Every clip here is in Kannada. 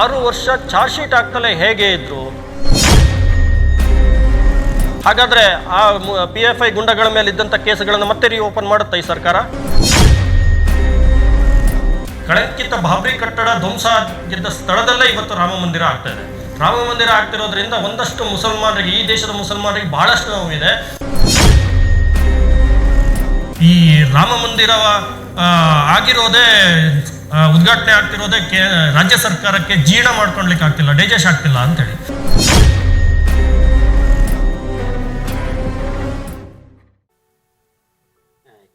ಆರು ವರ್ಷ ಚಾರ್ಜ್ ಶೀಟ್ ಆಗ್ತಲೇ ಹೇಗೆ ಇದ್ರು? ಹಾಗಾದ್ರೆ ಆ ಪಿ ಎಫ್ ಐ ಗುಂಡಗಳ ಮೇಲೆ ಇದ್ದಂತ ಕೇಸುಗಳನ್ನು ಮತ್ತೆ ರೀಓಪನ್ ಮಾಡುತ್ತಾ ಈ ಸರ್ಕಾರ? ಕಳಂಕಿತ ಬಾಬ್ರಿ ಕಟ್ಟಡ ಧ್ವಂಸ ಆಗಿದ್ದ ಸ್ಥಳದಲ್ಲೇ ಇವತ್ತು ರಾಮ ಮಂದಿರ ಆಗ್ತಾ ಇದೆ. ರಾಮ ಮಂದಿರ ಆಗ್ತಿರೋದ್ರಿಂದ ಒಂದಷ್ಟು ಮುಸಲ್ಮಾನರಿಗೆ, ಈ ದೇಶದ ಮುಸಲ್ಮಾನರಿಗೆ ಬಹಳಷ್ಟು ನೋವಿದೆ ಈ ರಾಮ ಮಂದಿರ ಆಗಿರೋದೇ ಉದ್ಘಾಟನೆ ಆಗ್ತಿರೋದಕ್ಕೆ ಕೇ ರಾಜ್ಯ ಸರ್ಕಾರಕ್ಕೆ ಜೀರ್ಣ ಮಾಡ್ಕೊಳ್ಲಿಕ್ಕೆ ಆಗ್ತಿಲ್ಲ ಡೈಜೆಸ್ಟ್ ಆಗ್ತಿಲ್ಲ ಅಂತೇಳಿ.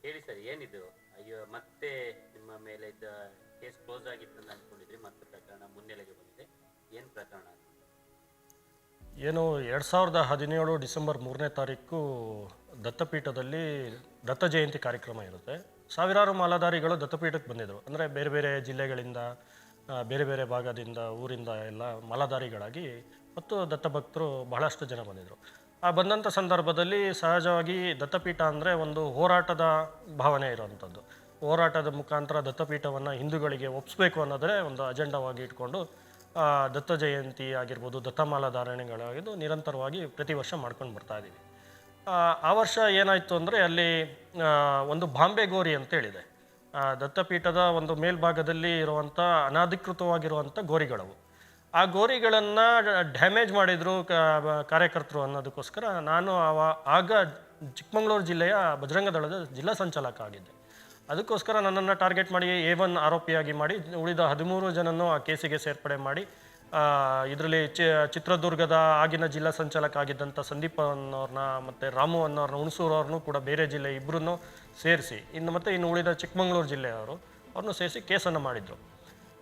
ಹೇಳಿ ಸರ್ ಏನಿದು? ಅಯ್ಯೋ ಮತ್ತೆ ನಿಮ್ಮ ಮೇಲೆ ಇದ್ದ ಕೇಸ್ ಕ್ಲೋಸ್ ಆಗಿತ್ತು ಅಂತ ಅನ್ಕೊಂಡಿದ್ರಿ ಮತ್ತೆ ಪ್ರಕರಣ ಮುನ್ನೆಲೆಗೆ ಬಂದಿದೆ. ಏನು ಪ್ರಕರಣ ಏನು ಎರಡು ಸಾವಿರದ ಹದಿನೇಳು ಡಿಸೆಂಬರ್ ಮೂರನೇ ತಾರೀಕು ದತ್ತಪೀಠದಲ್ಲಿ ದತ್ತ ಜಯಂತಿ ಕಾರ್ಯಕ್ರಮ ಇರುತ್ತೆ. ಸಾವಿರಾರು ಮಾಲಾಧಾರಿಗಳು ದತ್ತಪೀಠಕ್ಕೆ ಬಂದಿದ್ದರು. ಅಂದರೆ ಬೇರೆ ಬೇರೆ ಜಿಲ್ಲೆಗಳಿಂದ ಬೇರೆ ಬೇರೆ ಭಾಗದಿಂದ, ಊರಿಂದ ಎಲ್ಲ ಮಾಲಾಧಾರಿಗಳಾಗಿ ಮತ್ತು ದತ್ತಭಕ್ತರು ಬಹಳಷ್ಟು ಜನ ಬಂದಿದ್ದರು. ಆ ಬಂದಂಥ ಸಂದರ್ಭದಲ್ಲಿ ಸಹಜವಾಗಿ ದತ್ತಪೀಠ ಅಂದರೆ ಒಂದು ಹೋರಾಟದ ಭಾವನೆ ಇರುವಂಥದ್ದು. ಹೋರಾಟದ ಮುಖಾಂತರ ದತ್ತಪೀಠವನ್ನು ಹಿಂದೂಗಳಿಗೆ ಒಪ್ಪಿಸ್ಬೇಕು ಅನ್ನೋದೇ ಒಂದು ಅಜೆಂಡಾವಾಗಿ ಇಟ್ಕೊಂಡು ದತ್ತ ಜಯಂತಿ ಆಗಿರ್ಬೋದು ದತ್ತಮಾಲಾಧಾರಣೆಗಳಾಗಿದ್ದು ನಿರಂತರವಾಗಿ ಪ್ರತಿ ವರ್ಷ ಮಾಡ್ಕೊಂಡು ಬರ್ತಾ ಇದ್ದೀವಿ ಆ, ವರ್ಷ ಏನಾಯಿತು ಅಂದರೆ ಅಲ್ಲಿ ಒಂದು ಬಾಂಬೆ ಗೋರಿ ಅಂತೇಳಿದೆ ದತ್ತಪೀಠದ ಒಂದು ಮೇಲ್ಭಾಗದಲ್ಲಿ ಇರುವಂಥ ಅನಧಿಕೃತವಾಗಿರುವಂಥ ಗೋರಿಗಳವು. ಆ ಗೋರಿಗಳನ್ನು ಡ್ಯಾಮೇಜ್ ಮಾಡಿದರು ಕಾರ್ಯಕರ್ತರು ಅನ್ನೋದಕ್ಕೋಸ್ಕರ ನಾನು ಅವ ಆಗ ಚಿಕ್ಕಮಗಳೂರು ಜಿಲ್ಲೆಯ ಬಜರಂಗ ದಳದ ಜಿಲ್ಲಾ ಸಂಚಾಲಕ ಆಗಿದ್ದೆ. ಅದಕ್ಕೋಸ್ಕರ ನನ್ನನ್ನು ಟಾರ್ಗೆಟ್ ಮಾಡಿ ಎ ಒನ್ ಆರೋಪಿಯಾಗಿ ಮಾಡಿ ಉಳಿದ ಹದಿಮೂರು ಜನನೂ ಆ ಕೇಸಿಗೆ ಸೇರ್ಪಡೆ ಮಾಡಿ ಇದರಲ್ಲಿ ಚಿ, ಚಿತ್ರದುರ್ಗದ ಆಗಿನ ಜಿಲ್ಲಾ ಸಂಚಾಲಕ ಆಗಿದ್ದಂಥ ಸಂದೀಪ್ ಅನ್ನೋರನ್ನ ಮತ್ತು ರಾಮು ಅನ್ನೋರ್ನ, ಹುಣಸೂರು ಅವ್ರನ್ನು ಕೂಡ ಬೇರೆ ಜಿಲ್ಲೆ ಇಬ್ಬರನ್ನು ಸೇರಿಸಿ, ಇನ್ನು ಮತ್ತು ಇನ್ನು ಉಳಿದ ಚಿಕ್ಕಮಗಳೂರು ಜಿಲ್ಲೆಯವರು, ಅವ್ರನ್ನೂ ಸೇರಿಸಿ ಕೇಸನ್ನು ಮಾಡಿದರು.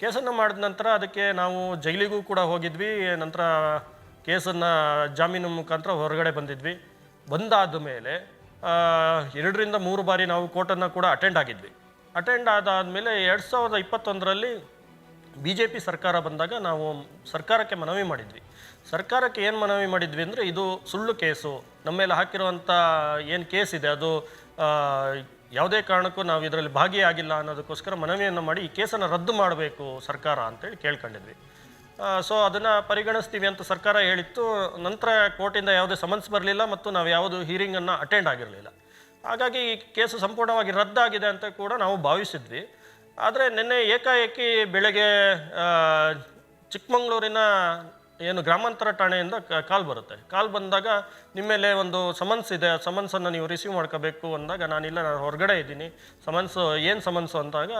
ಕೇಸನ್ನು ಮಾಡಿದ ನಂತರ ಅದಕ್ಕೆ ನಾವು ಜೈಲಿಗೂ ಕೂಡ ಹೋಗಿದ್ವಿ, ನಂತರ ಕೇಸನ್ನು ಜಾಮೀನು ಮುಖಾಂತರ ಹೊರಗಡೆ ಬಂದಿದ್ವಿ. ಬಂದಾದ ಮೇಲೆ ಎರಡರಿಂದ ಮೂರು ಬಾರಿ ನಾವು ಕೋರ್ಟನ್ನು ಕೂಡ ಅಟೆಂಡ್ ಆಗಿದ್ವಿ. ಅಟೆಂಡ್ ಆದಾದಮೇಲೆ ಎರಡು ಸಾವಿರದ ಇಪ್ಪತ್ತೊಂದರಲ್ಲಿ ಬಿ ಜೆ ಪಿ ಸರ್ಕಾರ ಬಂದಾಗ ನಾವು ಸರ್ಕಾರಕ್ಕೆ ಮನವಿ ಮಾಡಿದ್ವಿ. ಸರ್ಕಾರಕ್ಕೆ ಏನು ಮನವಿ ಮಾಡಿದ್ವಿ ಅಂದರೆ ಇದು ಸುಳ್ಳು ಕೇಸು. ನಮ್ಮ ಮೇಲೆ ಹಾಕಿರುವಂಥ ಏನು ಇದೆ ಅದು ಯಾವುದೇ ಕಾರಣಕ್ಕೂ ನಾವು ಇದರಲ್ಲಿ ಭಾಗಿಯಾಗಿಲ್ಲ ಅನ್ನೋದಕ್ಕೋಸ್ಕರ ಮನವಿಯನ್ನು ಮಾಡಿ ಈ ಕೇಸನ್ನು ರದ್ದು ಮಾಡಬೇಕು ಸರ್ಕಾರ ಅಂತೇಳಿ ಕೇಳ್ಕೊಂಡಿದ್ವಿ. ಸೊ ಅದನ್ನು ಪರಿಗಣಿಸ್ತೀವಿ ಅಂತ ಸರ್ಕಾರ ಹೇಳಿತ್ತು. ನಂತರ ಕೋರ್ಟಿಂದ ಯಾವುದೇ ಸಮನ್ಸ್ ಬರಲಿಲ್ಲ ಮತ್ತು ನಾವು ಯಾವುದು ಹೀರಿಂಗನ್ನು ಅಟೆಂಡ್ ಆಗಿರಲಿಲ್ಲ. ಹಾಗಾಗಿ ಈ ಕೇಸು ಸಂಪೂರ್ಣವಾಗಿ ರದ್ದಾಗಿದೆ ಅಂತ ಕೂಡ ನಾವು ಭಾವಿಸಿದ್ವಿ. ಆದರೆ ನಿನ್ನೆ ಏಕಾಏಕಿ ಬೆಳಗ್ಗೆ ಚಿಕ್ಕಮಗಳೂರಿನ ಏನು ಗ್ರಾಮಾಂತರ ಠಾಣೆಯಿಂದ ಕಾಲ್ ಬರುತ್ತೆ. ಕಾಲ್ ಬಂದಾಗ ನಿಮ್ಮ ಮೇಲೆ ಒಂದು ಸಮನ್ಸ್ ಇದೆ, ಆ ಸಮನ್ಸನ್ನು ನೀವು ರಿಸೀವ್ ಮಾಡ್ಕೋಬೇಕು ಅಂದಾಗ ನಾನಿಲ್ಲ, ನಾನು ಹೊರಗಡೆ ಇದ್ದೀನಿ. ಸಮನ್ಸು, ಏನು ಸಮನ್ಸು ಅಂದಾಗ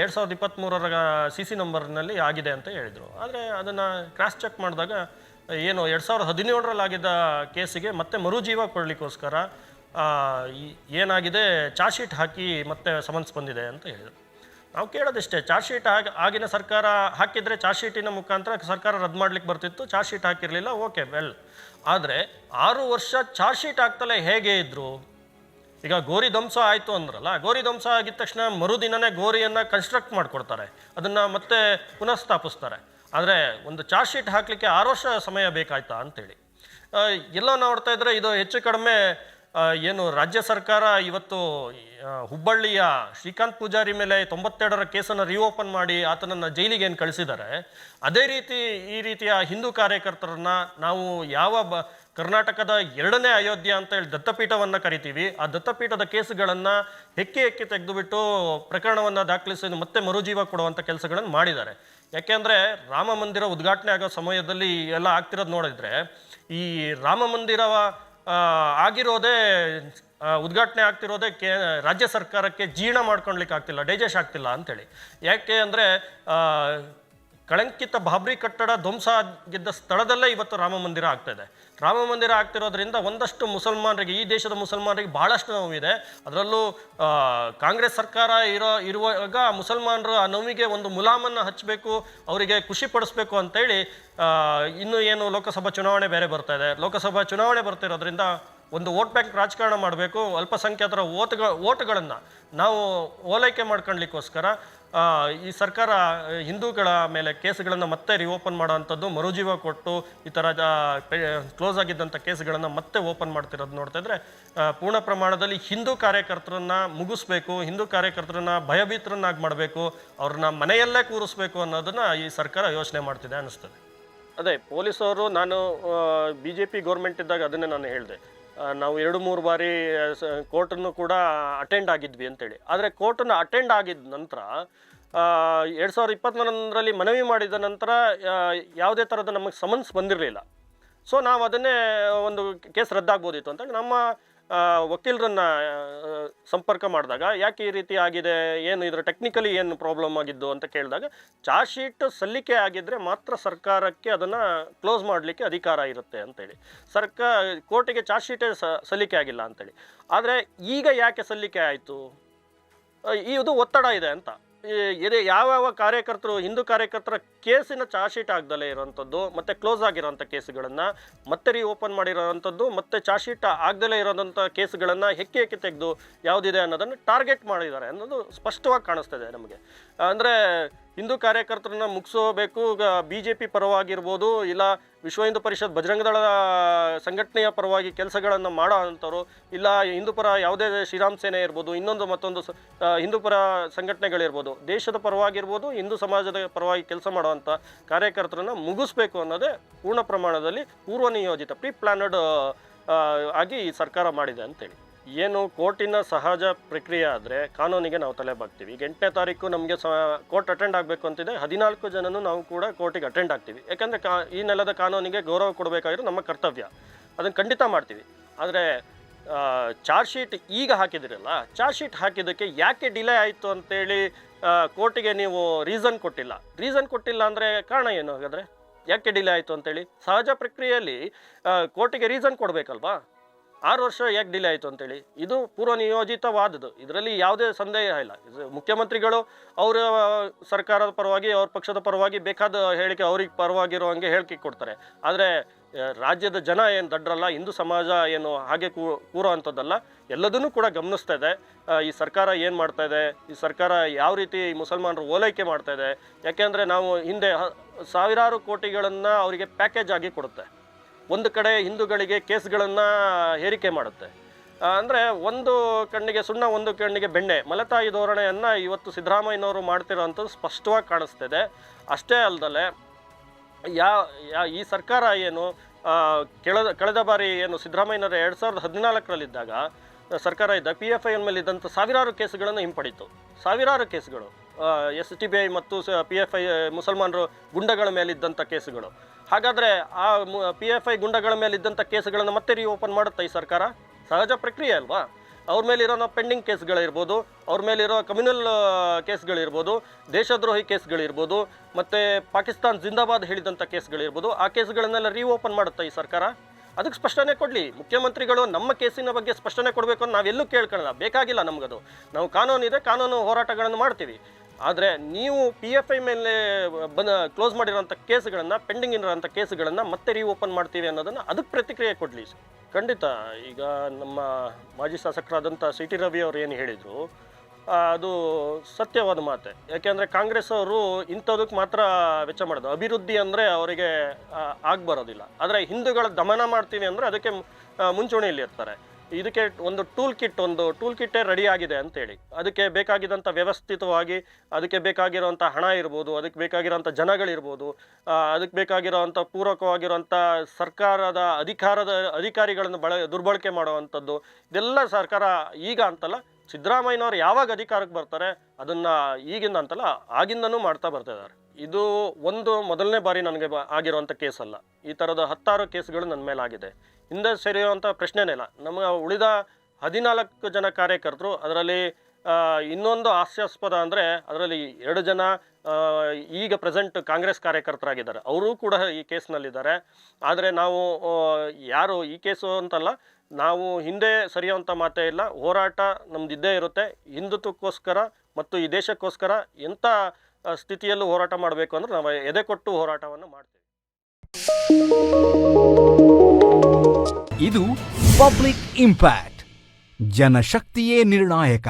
ಎರಡು ಸಾವಿರದ ಇಪ್ಪತ್ತ್ಮೂರರ ಸಿ ಸಿ ನಂಬರ್ನಲ್ಲಿ ಆಗಿದೆ ಅಂತ ಹೇಳಿದರು. ಆದರೆ ಅದನ್ನು ಕ್ರಾಸ್ ಚೆಕ್ ಮಾಡಿದಾಗ, ಏನು, ಎರಡು ಸಾವಿರದ ಹದಿನೇಳರಲ್ಲಿ ಆಗಿದ್ದ ಕೇಸಿಗೆ ಮತ್ತೆ ಮರುಜೀವ ಕೊಡಲಿಕ್ಕೋಸ್ಕರ ಏನಾಗಿದೆ, ಚಾರ್ಜ್ ಶೀಟ್ ಹಾಕಿ ಮತ್ತೆ ಸಮನ್ಸ್ ಬಂದಿದೆ ಅಂತ ಹೇಳಿದರು. ನಾವು ಕೇಳೋದಿಷ್ಟೇ, ಚಾರ್ಜ್ ಶೀಟ್ ಆಗಿ ಆಗಿನ ಸರ್ಕಾರ ಹಾಕಿದರೆ ಚಾರ್ಜ್ ಶೀಟಿನ ಮುಖಾಂತರ ಸರ್ಕಾರ ರದ್ದು ಮಾಡ್ಲಿಕ್ಕೆ ಬರ್ತಿತ್ತು, ಚಾರ್ಜ್ ಶೀಟ್ ಹಾಕಿರಲಿಲ್ಲ, ಓಕೆ, ವೆಲ್. ಆದರೆ ಆರು ವರ್ಷ ಚಾರ್ಜ್ ಶೀಟ್ ಆಗ್ತಲೇ ಹೇಗೆ ಇದ್ದರು ಈಗ ಗೋರಿ ಧ್ವಂಸ ಆಯಿತು ಅಂದ್ರಲ್ಲ, ಗೋರಿ ಧ್ವಂಸ ಆಗಿದ ತಕ್ಷಣ ಮರುದಿನನೇ ಗೋರಿಯನ್ನು ಕನ್ಸ್ಟ್ರಕ್ಟ್ ಮಾಡಿಕೊಡ್ತಾರೆ, ಅದನ್ನು ಮತ್ತೆ ಪುನಃಸ್ಥಾಪಿಸ್ತಾರೆ. ಆದರೆ ಒಂದು ಚಾರ್ಜ್ ಶೀಟ್ ಹಾಕಲಿಕ್ಕೆ ಆರು ವರ್ಷ ಸಮಯ ಬೇಕಾಯ್ತಾ ಅಂತೇಳಿ. ಎಲ್ಲ ನೋಡ್ತಾ ಇದ್ರೆ ಇದು ಹೆಚ್ಚು ಕಡಿಮೆ ಏನು ರಾಜ್ಯ ಸರ್ಕಾರ ಇವತ್ತು ಹುಬ್ಬಳ್ಳಿಯ ಶ್ರೀಕಾಂತ್ ಪೂಜಾರಿ ಮೇಲೆ ತೊಂಬತ್ತೆರಡರ ಕೇಸನ್ನು ರಿಓಪನ್ ಮಾಡಿ ಆತನನ್ನು ಜೈಲಿಗೆ ಏನು ಕಳಿಸಿದ್ದಾರೆ, ಅದೇ ರೀತಿ ಈ ರೀತಿಯ ಹಿಂದೂ ಕಾರ್ಯಕರ್ತರನ್ನ ನಾವು ಯಾವ ಬ, ಕರ್ನಾಟಕದ ಎರಡನೇ ಅಯೋಧ್ಯೆ ಅಂತ ಹೇಳಿ ದತ್ತಪೀಠವನ್ನು ಕರಿತೀವಿ, ಆ ದತ್ತಪೀಠದ ಕೇಸುಗಳನ್ನು ಹೆಕ್ಕಿ ಹೆಕ್ಕಿ ತೆಗೆದುಬಿಟ್ಟು ಪ್ರಕರಣವನ್ನು ದಾಖಲಿಸಿ ಮತ್ತೆ ಮರುಜೀವ ಕೊಡುವಂಥ ಕೆಲಸಗಳನ್ನು ಮಾಡಿದ್ದಾರೆ. ಯಾಕೆಂದರೆ ರಾಮ ಮಂದಿರ ಉದ್ಘಾಟನೆ ಆಗೋ ಸಮಯದಲ್ಲಿ ಎಲ್ಲ ಆಗ್ತಿರೋದು ನೋಡಿದರೆ, ಈ ರಾಮ ಮಂದಿರವ ಆಗಿರೋದೇ ಉದ್ಘಾಟನೆ ಆಗ್ತಿರೋದೇ ಕೇ ರಾಜ್ಯ ಸರ್ಕಾರಕ್ಕೆ ಜೀರ್ಣ ಮಾಡ್ಕೊಳ್ಲಿಕ್ಕೆ ಆಗ್ತಿಲ್ಲ ಡೈಜೆಸ್ಟ್ ಆಗ್ತಿಲ್ಲ ಅಂಥೇಳಿ ಯಾಕೆ ಅಂದರೆ ಕಳಂಕಿತ ಬಾಬ್ರಿ ಕಟ್ಟಡ ಧ್ವಂಸ ಆಗಿದ್ದ ಸ್ಥಳದಲ್ಲೇ ಇವತ್ತು ರಾಮ ಮಂದಿರ ಆಗ್ತಾ ಇದೆ. ರಾಮ ಮಂದಿರ ಆಗ್ತಿರೋದ್ರಿಂದ ಒಂದಷ್ಟು ಮುಸಲ್ಮಾನರಿಗೆ, ಈ ದೇಶದ ಮುಸಲ್ಮಾನರಿಗೆ ಭಾಳಷ್ಟು ನೋವಿದೆ ಅದರಲ್ಲೂ ಕಾಂಗ್ರೆಸ್ ಸರ್ಕಾರ ಇರೋ, ಇರುವಾಗ ಮುಸಲ್ಮಾನರು ಆ ನೋವಿಗೆ ಒಂದು ಮುಲಾಮನ್ನು ಹಚ್ಚಬೇಕು, ಅವರಿಗೆ ಖುಷಿ ಪಡಿಸ್ಬೇಕು ಅಂತೇಳಿ ಇನ್ನೂ ಏನು ಲೋಕಸಭಾ ಚುನಾವಣೆ ಬೇರೆ ಬರ್ತಾ ಇದೆ. ಲೋಕಸಭಾ ಚುನಾವಣೆ ಬರ್ತಿರೋದ್ರಿಂದ ಒಂದು ವೋಟ್ ಬ್ಯಾಂಕ್ ರಾಜಕಾರಣ ಮಾಡಬೇಕು, ಅಲ್ಪಸಂಖ್ಯಾತರ ಓಟ್ಗ ಓಟ್ಗಳನ್ನು ನಾವು ಓಲೈಕೆ ಮಾಡ್ಕೊಳ್ಲಿಕ್ಕೋಸ್ಕರ ಈ ಸರ್ಕಾರ ಹಿಂದೂಗಳ ಮೇಲೆ ಕೇಸ್ಗಳನ್ನು ಮತ್ತೆ ರಿಓಪನ್ ಮಾಡೋವಂಥದ್ದು, ಮರುಜೀವ ಕೊಟ್ಟು ಈ ಥರ ಕ್ಲೋಸ್ ಆಗಿದ್ದಂಥ ಕೇಸ್ಗಳನ್ನು ಮತ್ತೆ ಓಪನ್ ಮಾಡ್ತಿರೋದು ನೋಡ್ತಾ ಇದ್ರೆ ಪೂರ್ಣ ಪ್ರಮಾಣದಲ್ಲಿ ಹಿಂದೂ ಕಾರ್ಯಕರ್ತರನ್ನ ಮುಗಿಸ್ಬೇಕು, ಹಿಂದೂ ಕಾರ್ಯಕರ್ತರನ್ನ ಭಯಭೀತರನ್ನಾಗಿ ಮಾಡಬೇಕು, ಅವ್ರನ್ನ ಮನೆಯಲ್ಲೇ ಕೂರಿಸ್ಬೇಕು ಅನ್ನೋದನ್ನ ಈ ಸರ್ಕಾರ ಯೋಚನೆ ಮಾಡ್ತಿದೆ ಅನಿಸ್ತದೆ ಅದೇ, ಪೊಲೀಸವರು ನಾನು ಬಿ ಜೆ ಪಿ ಗೌರ್ಮೆಂಟ್ ಇದ್ದಾಗ ಅದನ್ನೇ ನಾನು ಹೇಳಿದೆ. ನಾವು ಎರಡು ಮೂರು ಬಾರಿ ಕೋರ್ಟನ್ನು ಕೂಡ ಅಟೆಂಡ್ ಆಗಿದ್ವಿ ಅಂತೇಳಿ. ಆದರೆ ಕೋರ್ಟನ್ನು ಅಟೆಂಡ್ ಆಗಿದ ನಂತರ ಎರಡು ಸಾವಿರದ ಇಪ್ಪತ್ತ್ಮೂರರಲ್ಲಿ ಮನವಿ ಮಾಡಿದ ನಂತರ ಯಾವುದೇ ಥರದ ನಮಗೆ ಸಮನ್ಸ್ ಬಂದಿರಲಿಲ್ಲ. ಸೊ ನಾವು ಅದನ್ನೇ ಒಂದು ಕೇಸ್ ರದ್ದಾಗ್ಬೋದಿತ್ತು ಅಂತೇಳಿ ನಮ್ಮ ವಕೀಲರನ್ನ ಸಂಪರ್ಕ ಮಾಡಿದಾಗ ಯಾಕೆ ಈ ರೀತಿ ಆಗಿದೆ, ಏನು ಇದರ ಟೆಕ್ನಿಕಲಿ ಏನು ಪ್ರಾಬ್ಲಮ್ ಆಗಿದ್ದು ಅಂತ ಕೇಳಿದಾಗ ಚಾರ್ಜ್ ಶೀಟ್ ಸಲ್ಲಿಕೆ ಆಗಿದ್ದರೆ ಮಾತ್ರ ಸರ್ಕಾರಕ್ಕೆ ಅದನ್ನು ಕ್ಲೋಸ್ ಮಾಡಲಿಕ್ಕೆ ಅಧಿಕಾರ ಇರುತ್ತೆ ಅಂತೇಳಿ. ಸರ್ಕಾರ ಕೋರ್ಟಿಗೆ ಚಾರ್ಜ್ ಶೀಟೇ ಸಲ್ಲಿಕೆ ಆಗಿಲ್ಲ ಅಂತೇಳಿ. ಆದರೆ ಈಗ ಯಾಕೆ ಸಲ್ಲಿಕೆ ಆಯಿತು? ಇದು ಒತ್ತಡ ಇದೆ ಅಂತ. ಈ- ಯಾವ ಯಾವ ಕಾರ್ಯಕರ್ತರು, ಹಿಂದೂ ಕಾರ್ಯಕರ್ತರ ಕೇಸಿನ ಚಾರ್ಜ್ ಶೀಟ್ ಆಗದಲ್ಲೇ ಇರೋವಂಥದ್ದು, ಮತ್ತೆ ಕ್ಲೋಸ್ ಆಗಿರೋಂಥ ಕೇಸ್ಗಳನ್ನು, ಮತ್ತೆ ರೀ ಓಪನ್ ಮಾಡಿರೋವಂಥದ್ದು, ಮತ್ತೆ ಚಾರ್ಜ್ ಶೀಟ್ ಆಗದಲ್ಲೇ ಇರೋದಂಥ ಕೇಸ್ಗಳನ್ನು ಹೆಕ್ಕಿ ಹೆಕ್ಕಿ ತೆಗೆದು ಯಾವುದಿದೆ ಅನ್ನೋದನ್ನು ಟಾರ್ಗೆಟ್ ಮಾಡಿದ್ದಾರೆ ಅನ್ನೋದು ಸ್ಪಷ್ಟವಾಗಿ ಕಾಣಿಸ್ತದೆ ನಮಗೆ. ಅಂದರೆ ಹಿಂದೂ ಕಾರ್ಯಕರ್ತರನ್ನ ಮುಗಿಸೋಬೇಕು. ಬಿ ಜೆ ಪಿ ಪರವಾಗಿರ್ಬೋದು, ಇಲ್ಲ ವಿಶ್ವ ಹಿಂದೂ ಪರಿಷತ್ ಬಜರಂಗದಳ ಸಂಘಟನೆಯ ಪರವಾಗಿ ಕೆಲಸಗಳನ್ನು ಮಾಡೋ ಅಂಥವ್ರು, ಇಲ್ಲ ಹಿಂದೂ ಪರ ಯಾವುದೇ ಶ್ರೀರಾಮ್ ಸೇನೆ ಇರ್ಬೋದು, ಇನ್ನೊಂದು ಮತ್ತೊಂದು ಹಿಂದೂ ಪರ ಸಂಘಟನೆಗಳಿರ್ಬೋದು, ದೇಶದ ಪರವಾಗಿರ್ಬೋದು, ಹಿಂದೂ ಸಮಾಜದ ಪರವಾಗಿ ಕೆಲಸ ಮಾಡುವಂಥ ಕಾರ್ಯಕರ್ತರನ್ನ ಮುಗಿಸ್ಬೇಕು ಅನ್ನೋದೇ ಪೂರ್ಣ ಪ್ರಮಾಣದಲ್ಲಿ ಪೂರ್ವ ನಿಯೋಜಿತ ಪ್ರೀ ಪ್ಲಾನಡ್ ಆಗಿ ಈ ಸರ್ಕಾರ ಮಾಡಿದೆ ಅಂತೇಳಿ. ಏನು ಕೋರ್ಟಿನ ಸಹಜ ಪ್ರಕ್ರಿಯೆ ಆದರೆ ಕಾನೂನಿಗೆ ನಾವು ತಲೆ ಬಾಗ್ತೀವಿ. ಈಗ ಎಂಟನೇ ತಾರೀಕು ನಮಗೆ ಸ, ಕೋರ್ಟ್ ಅಟೆಂಡ್ ಆಗಬೇಕು ಅಂತಿದೆ. ಹದಿನಾಲ್ಕು ಜನನು ನಾವು ಕೂಡ ಕೋರ್ಟಿಗೆ ಅಟೆಂಡ್ ಆಗ್ತೀವಿ. ಯಾಕಂದರೆ ಕಾ, ಈ ನೆಲದ ಕಾನೂನಿಗೆ ಗೌರವ ಕೊಡಬೇಕಾಗಿರೋ ನಮ್ಮ ಕರ್ತವ್ಯ. ಅದನ್ನು ಖಂಡಿತ ಮಾಡ್ತೀವಿ. ಆದರೆ ಚಾರ್ಜ್ ಶೀಟ್ ಈಗ ಹಾಕಿದಿರಲ್ಲ, ಚಾರ್ಜ್ ಶೀಟ್ ಹಾಕಿದ್ದಕ್ಕೆ ಯಾಕೆ ಡಿಲೇ ಆಯಿತು ಅಂತೇಳಿ ಕೋರ್ಟಿಗೆ ನೀವು ರೀಸನ್ ಕೊಟ್ಟಿಲ್ಲ. ರೀಸನ್ ಕೊಟ್ಟಿಲ್ಲ ಅಂದರೆ ಕಾರಣ ಏನು ಹಾಗಾದರೆ? ಯಾಕೆ ಡಿಲೇ ಆಯಿತು ಅಂತೇಳಿ? ಸಹಜ ಪ್ರಕ್ರಿಯೆಯಲ್ಲಿ ಕೋರ್ಟಿಗೆ ರೀಸನ್ ಕೊಡಬೇಕಲ್ವಾ? ಆರು ವರ್ಷ ಯಾಕೆ ಡಿಲೇ ಆಯಿತು ಅಂತೇಳಿ? ಇದು ಪೂರ್ವ ನಿಯೋಜಿತವಾದದ್ದು. ಇದರಲ್ಲಿ ಯಾವುದೇ ಸಂದೇಹ ಇಲ್ಲ. ಮುಖ್ಯಮಂತ್ರಿಗಳು ಅವರ ಸರ್ಕಾರದ ಪರವಾಗಿ, ಅವ್ರ ಪಕ್ಷದ ಪರವಾಗಿ ಬೇಕಾದ ಹೇಳಿಕೆ ಅವ್ರಿಗೆ ಪರವಾಗಿರೋ ಹಂಗೆ ಹೇಳಿಕೆ ಕೊಡ್ತಾರೆ. ಆದರೆ ರಾಜ್ಯದ ಜನ ಏನು ದಡ್ರಲ್ಲ, ಹಿಂದೂ ಸಮಾಜ ಏನು ಹಾಗೆ ಕೂ, ಕೂರೋ ಅಂಥದ್ದಲ್ಲ, ಎಲ್ಲದನ್ನೂ ಕೂಡ ಗಮನಿಸ್ತಾ ಇದೆ. ಈ ಸರ್ಕಾರ ಏನು ಮಾಡ್ತಾ ಇದೆ, ಈ ಸರ್ಕಾರ ಯಾವ ರೀತಿ ಮುಸಲ್ಮಾನರು ಓಲೈಕೆ ಮಾಡ್ತಾ ಇದೆ, ಯಾಕೆಂದರೆ ನಾವು ಹಿಂದೆ ಸಾವಿರಾರು ಕೋಟಿಗಳನ್ನು ಅವರಿಗೆ ಪ್ಯಾಕೇಜ್ ಆಗಿ ಕೊಡುತ್ತೆ. ಒಂದು ಕಡೆ ಹಿಂದೂಗಳಿಗೆ ಕೇಸ್ಗಳನ್ನು ಹೇರಿಕೆ ಮಾಡುತ್ತೆ. ಅಂದರೆ ಒಂದು ಕಣ್ಣಿಗೆ ಸುಣ್ಣ, ಒಂದು ಕಣ್ಣಿಗೆ ಬೆಣ್ಣೆ, ಮಲತಾಯಿ ಧೋರಣೆಯನ್ನು ಇವತ್ತು ಸಿದ್ದರಾಮಯ್ಯನವರು ಮಾಡ್ತಿರೋಂಥದ್ದು ಸ್ಪಷ್ಟವಾಗಿ ಕಾಣಿಸ್ತಿದೆ. ಅಷ್ಟೇ ಅಲ್ಲದಲೆ ಯಾ ಯಾ, ಈ ಸರ್ಕಾರ ಏನು ಕೆಳ ಕೆಳದ, ಕಳೆದ ಬಾರಿ ಏನು ಸಿದ್ದರಾಮಯ್ಯನವರು ಎರಡು ಸಾವಿರದ ಹದಿನಾಲ್ಕರಲ್ಲಿದ್ದಾಗ ಸರ್ಕಾರ ಇದ್ದ ಪಿ ಎಫ್ ಐ ಎನ್ ಮೇಲೆ ಇದ್ದಂಥ ಸಾವಿರಾರು ಕೇಸುಗಳನ್ನು ಹಿಂಪಡೀತು. ಸಾವಿರಾರು ಕೇಸುಗಳು ಎಸ್ ಟಿ ಬಿ ಐ ಮತ್ತು ಪಿ ಎಫ್ ಐ ಮುಸಲ್ಮಾನರು ಗುಂಡಗಳ ಮೇಲಿದ್ದಂಥ ಕೇಸುಗಳು. ಹಾಗಾದರೆ ಆ ಪಿ ಎಫ್ ಐ ಗುಂಡಗಳ ಮೇಲಿದ್ದಂಥ ಕೇಸುಗಳನ್ನು ಮತ್ತೆ ರೀಓಪನ್ ಮಾಡುತ್ತಾ ಈ ಸರ್ಕಾರ? ಸಹಜ ಪ್ರಕ್ರಿಯೆ ಅಲ್ವಾ? ಅವ್ರ ಮೇಲಿರೋ ಪೆಂಡಿಂಗ್ ಕೇಸ್ಗಳಿರ್ಬೋದು, ಅವ್ರ ಮೇಲಿರೋ ಕಮ್ಯುನಲ್ ಕೇಸ್ಗಳಿರ್ಬೋದು, ದೇಶದ್ರೋಹಿ ಕೇಸ್ಗಳಿರ್ಬೋದು, ಮತ್ತು ಪಾಕಿಸ್ತಾನ್ ಜಿಂದಾಬಾದ್ ಹೇಳಿದಂಥ ಕೇಸ್ಗಳಿರ್ಬೋದು, ಆ ಕೇಸ್ಗಳನ್ನೆಲ್ಲ ರೀಓಪನ್ ಮಾಡುತ್ತಾ ಈ ಸರ್ಕಾರ? ಅದಕ್ಕೆ ಸ್ಪಷ್ಟನೆ ಕೊಡಲಿ. ಮುಖ್ಯಮಂತ್ರಿಗಳು ನಮ್ಮ ಕೇಸಿನ ಬಗ್ಗೆ ಸ್ಪಷ್ಟನೆ ಕೊಡಬೇಕು ಅಂತ ನಾವೆಲ್ಲೂ ಕೇಳ್ಕೊಳ್ಳಲ್ಲ ಬೇಕಾಗಿಲ್ಲ ನಮಗದು. ನಾವು ಕಾನೂನಿದೆ, ಕಾನೂನು ಹೋರಾಟಗಳನ್ನು ಮಾಡ್ತೀವಿ. ಆದರೆ ನೀವು ಪಿ ಎಫ್ ಐ ಮೇಲೆ ಬಂದ ಕ್ಲೋಸ್ ಮಾಡಿರೋಂಥ ಕೇಸ್ಗಳನ್ನು ಪೆಂಡಿಂಗ್ ಇರೋಂಥ ಕೇಸ್ಗಳನ್ನು ಮತ್ತೆ ರೀಓಪನ್ ಮಾಡ್ತೀವಿ ಅನ್ನೋದನ್ನು ಅದಕ್ಕೆ ಪ್ರತಿಕ್ರಿಯೆ ಕೊಡಲಿ ಖಂಡಿತ. ಈಗ ನಮ್ಮ ಮಾಜಿ ಶಾಸಕರಾದಂಥ ಸಿ ಟಿ ರವಿ ಅವರು ಏನು ಹೇಳಿದರು ಅದು ಸತ್ಯವಾದ ಮಾತೆ. ಯಾಕೆಂದರೆ ಕಾಂಗ್ರೆಸ್ ಅವರು ಇಂಥದಕ್ಕೆ ಮಾತ್ರ ವೆಚ್ಚ ಮಾಡೋದು. ಅಭಿವೃದ್ಧಿ ಅಂದರೆ ಅವರಿಗೆ ಆಗ ಬರೋದಿಲ್ಲ ಆದರೆ ಹಿಂದೂಗಳ ದಮನ ಮಾಡ್ತೀವಿ ಅಂದರೆ ಅದಕ್ಕೆ ಮುಂಚೂಣಿಯಲ್ಲಿ ಇರ್ತಾರೆ ಇದಕ್ಕೆ ಒಂದು ಟೂಲ್ ಕಿಟ್ ಒಂದು ಟೂಲ್ ಕಿಟ್ಟೇ ರೆಡಿ ಆಗಿದೆ ಅಂತೇಳಿ. ಅದಕ್ಕೆ ಬೇಕಾಗಿದ್ದಂಥ ವ್ಯವಸ್ಥಿತವಾಗಿ, ಅದಕ್ಕೆ ಬೇಕಾಗಿರುವಂಥ ಹಣ ಇರ್ಬೋದು, ಅದಕ್ಕೆ ಬೇಕಾಗಿರೋಂಥ ಜನಗಳಿರ್ಬೋದು ಅದಕ್ಕೆ ಬೇಕಾಗಿರೋವಂಥ ಪೂರಕವಾಗಿರುವಂಥ ಸರ್ಕಾರದ ಅಧಿಕಾರದ, ಅಧಿಕಾರಿಗಳನ್ನು ಬಳ, ದುರ್ಬಳಕೆ ಮಾಡುವಂಥದ್ದು, ಇದೆಲ್ಲ ಸರ್ಕಾರ ಈಗ ಅಂತಲ್ಲ, ಸಿದ್ದರಾಮಯ್ಯನವ್ರು ಯಾವಾಗ ಅಧಿಕಾರಕ್ಕೆ ಬರ್ತಾರೆ, ಅದನ್ನು ಈಗಿಂದ ಅಂತಲ್ಲ, ಆಗಿಂದನೂ ಮಾಡ್ತಾ ಬರ್ತಿದ್ದಾರೆ ಇದು ಒಂದು ಮೊದಲನೇ ಬಾರಿ ನನಗೆ ಆಗಿರುವಂಥ ಕೇಸ್ ಅಲ್ಲ. ಈ ಥರದ ಹತ್ತಾರು ಕೇಸ್ಗಳು ನನ್ನ ಮೇಲೆ ಆಗಿದೆ ಹಿಂದೆ ಸೇರಿರುವಂಥ ಪ್ರಶ್ನೆನೇ ಇಲ್ಲ. ನಮ್ಮ ಉಳಿದ ಹದಿನಾಲ್ಕು ಜನ ಕಾರ್ಯಕರ್ತರು, ಅದರಲ್ಲಿ ಇನ್ನೊಂದು ಹಾಸ್ಯಾಸ್ಪದ ಅಂದರೆ ಅದರಲ್ಲಿ ಎರಡು ಜನ ಈಗ ಪ್ರೆಸೆಂಟ್ ಕಾಂಗ್ರೆಸ್ ಕಾರ್ಯಕರ್ತರಾಗಿದ್ದಾರೆ. ಅವರೂ ಕೂಡ ಈ ಕೇಸ್ನಲ್ಲಿದ್ದಾರೆ ಆದರೆ ನಾವು ಯಾರು ಈ ಕೇಸು ಅಂತಲ್ಲ, ನಾವು ಹಿಂದೆ ಸರಿಯುವಂಥ ಮಾತೇ ಇಲ್ಲ. ಹೋರಾಟ ನಮ್ದು ಇರುತ್ತೆ. ಹಿಂದುತ್ವಕ್ಕೋಸ್ಕರ ಮತ್ತು ಈ ದೇಶಕ್ಕೋಸ್ಕರ ಎಂಥ ಸ್ಥಿತಿಯಲ್ಲೂ ಹೋರಾಟ ಮಾಡಬೇಕು ಅಂದರೆ ನಾವು ಎದೆ ಕೊಟ್ಟು ಹೋರಾಟವನ್ನು ಮಾಡ್ತೇವೆ. ಇದು ಪಬ್ಲಿಕ್ ಇಂಪ್ಯಾಕ್ಟ್ ಜನಶಕ್ತಿಯೇ ನಿರ್ಣಾಯಕ.